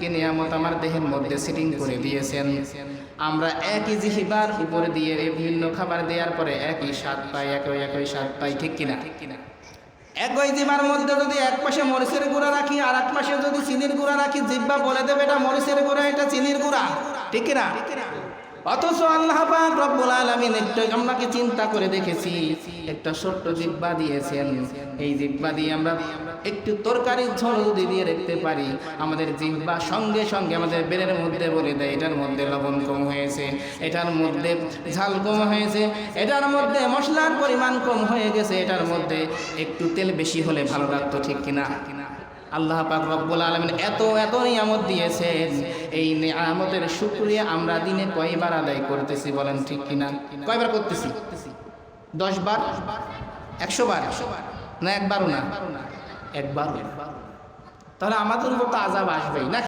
কে নিয়ামত আমার দেহের মধ্যে সিটিং করে দিয়েছেন। আমরা একই জিহিবার উপর দিয়ে বিভিন্ন খাবার দেওয়ার পরে একই স্বাদ পাই একই একই স্বাদ পাই ঠিক কিনা? ঠিক কিনা? একই জিবার মধ্যে যদি এক পাশে মরিচের গুঁড়া রাখি আর এক পাশে যদি চিনির গুঁড়া রাখি জিব্বা বলে দেবে এটা মরিচের গুঁড়া এটা চিনির গুঁড়া ঠিক কিনা? অথচ আল্লাহ রব্বুল আলামিন একটু চিন্তা করে দেখেছি, একটা ছোট্ট জিব্বা দিয়েছেন। এই জিব্বা দিয়ে আমরা একটু তরকারির ঝোল যদি দিয়ে রাখতে পারি, আমাদের জিব্বা সঙ্গে সঙ্গে আমাদের বেরের মধ্যে বলে দেয়, এটার মধ্যে লবণ কম হয়েছে, এটার মধ্যে ঝাল কম হয়েছে, এটার মধ্যে মশলার পরিমাণ কম হয়ে গেছে, এটার মধ্যে একটু তেল বেশি হলে ভালো লাগতো, ঠিক কিনা কিনা? আল্লাহ পাক রব্বুল আলমিন এত এত নিয়ামত দিয়েছেন। এই নিয়ামতের শুক্রিয়া আমরা দিনে কয়বার আদায় করতেছি বলেন ঠিক কিনা? কয়বার করতেছি? দশ বার একশো বার না একবারও না? একবার তাহলে আমাদের উপর তো আজাব আসবেই, না?